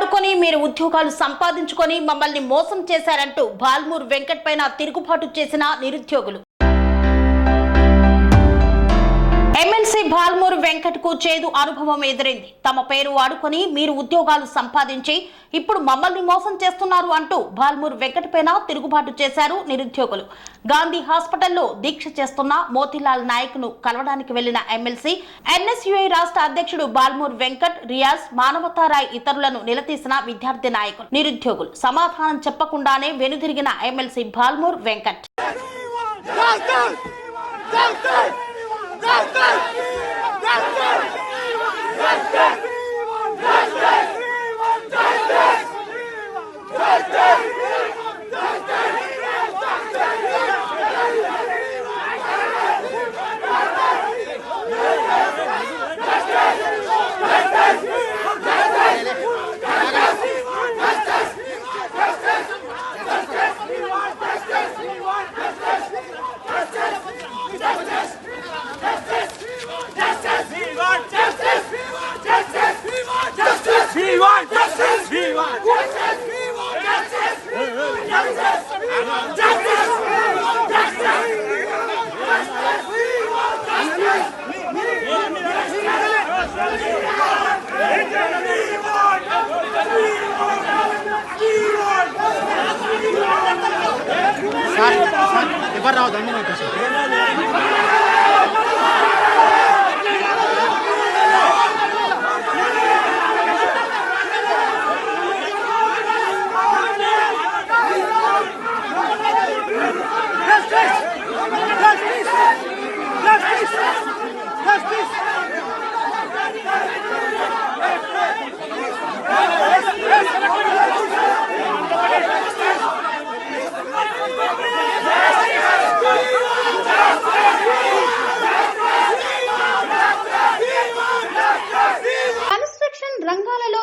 వాడుకొని మీరు ఉద్యోగాలు సంపాదించుకొని మమ్మల్ని మోసం చేశారంటూ బాల్మూర్ వెంకట్ పైన తిరుగుబాటు చేసిన నిరుద్యోగులు. ఎమ్మెల్సీ బాల్మూరు చేదు అనుభవం ఎదురైంది. తమ పేరు వాడుకొని మీరు ఉద్యోగాలు సంపాదించి ఇప్పుడు మమ్మల్ని మోసం చేస్తున్నారు అంటూ బాల్మూరు వెంకట్ పైన తిరుగుబాటు చేశారు నిరుద్యోగులు. గాంధీ హాస్పిటల్లో దీక్ష చేస్తున్న మోతీలాల్ నాయక్ను కలవడానికి వెళ్ళిన ఎమ్మెల్సీ ఎన్ఎస్యుఐ రాష్ట్ర అధ్యక్షుడు బాల్మూర్ వెంకట్ రియాజ్ మానవతారాయ్ ఇతరులను నిలదీసిన విద్యార్థి నాయకులు నిరుద్యోగులు. సమాధానం చెప్పకుండానే వెనుదిరిగిన MLC Balmoor Venkat. Justice! Justice! ¡Fuerte! ¡Fuerte! ¡Viva el ¡Viva ¡Viva ¡Viva el Sal, sal, te va a también el caso.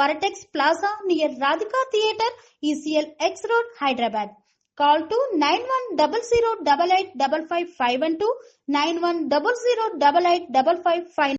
Varatex Plaza near Radhika Theatre, ECL X Road, Hyderabad. Call to 9100885551 91008855